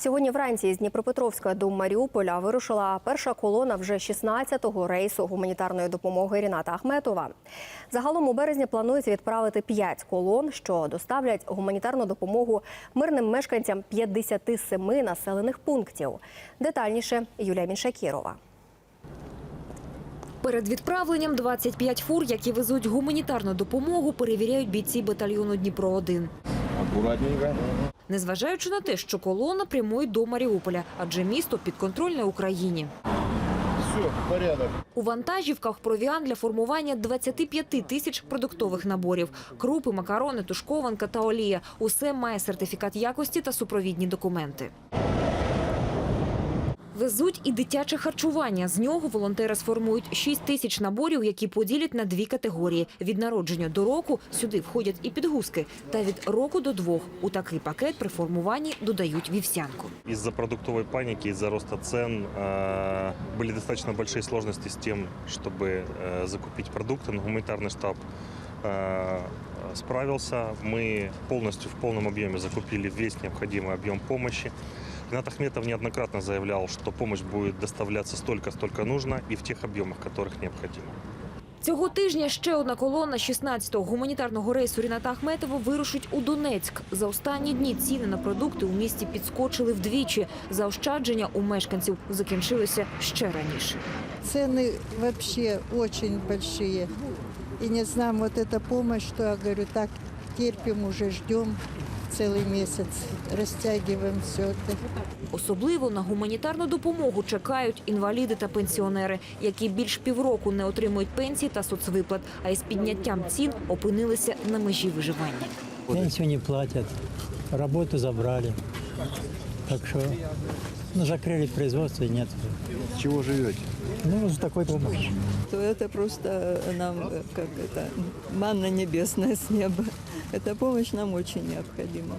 Сьогодні вранці з Дніпропетровська до Маріуполя вирушила перша колона вже 16-го рейсу гуманітарної допомоги Ріната Ахметова. Загалом у березні планується відправити 5 колон, що доставлять гуманітарну допомогу мирним мешканцям 57 населених пунктів. Детальніше Юлія Міншакірова. Перед відправленням 25 фур, які везуть гуманітарну допомогу, перевіряють бійці батальйону Дніпро-1. Аккуратненько. Незважаючи на те, що колона прямує до Маріуполя, адже місто підконтрольне Україні. Все, порядок. У вантажівках провіан для формування 25 тисяч продуктових наборів. Крупи, макарони, тушкованка та олія. Усе має сертифікат якості та супровідні документи. Везуть і дитяче харчування. З нього волонтери сформують 6 тисяч наборів, які поділять на дві категорії. Від народження до року сюди входять і підгузки. Та від року до двох у такий пакет при формуванні додають вівсянку. Из-за продуктовой паники, из-за роста цен э, были достаточно большие сложности с тем, чтобы э, закупить продукты. Но гуманитарный штаб э, справился. Мы полностью в полном объеме закупили весь необходимый объем помощи. Ренат Ахметов неоднократно заявлял, что помощь будет доставляться столько, сколько нужно и в тех объемах, которых необходимо. Цього тижня ще одна колона 16-го гуманітарного рейсу Ріната Ахметова вирушить у Донецьк. За останні дні ціни на продукти у місті підскочили вдвічі. Заощадження у мешканців закінчилися ще раніше. Цены вообще очень большие. И не знаю, вот эта помощь, что я говорю, так терпим, уже ждем целый месяц, растягиваем все это. Особливо на гуманітарну допомогу чекають інваліди та пенсіонери, які більш півроку не отримують пенсії та соцвиплат, а із підняттям цін опинилися на межі виживання. Пенсию не платят, работу забрали. Так что ну, закрыли производство и нет. С чего живете? Ну, с такой помощью. то это просто нам, э, как это, манна небесная с неба. Эта помощь нам очень необходима.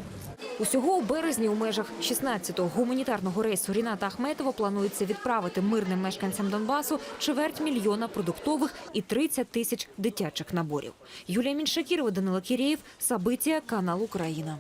Усього у березні у межах 16-го гуманітарного рейсу Ріната Ахметова планується відправити мирним мешканцям Донбасу чверть мільйона продуктових і 30 тисяч дитячих наборів. Юлія Міншакірова, Данила Кірєєв, Сабиція, канал Україна.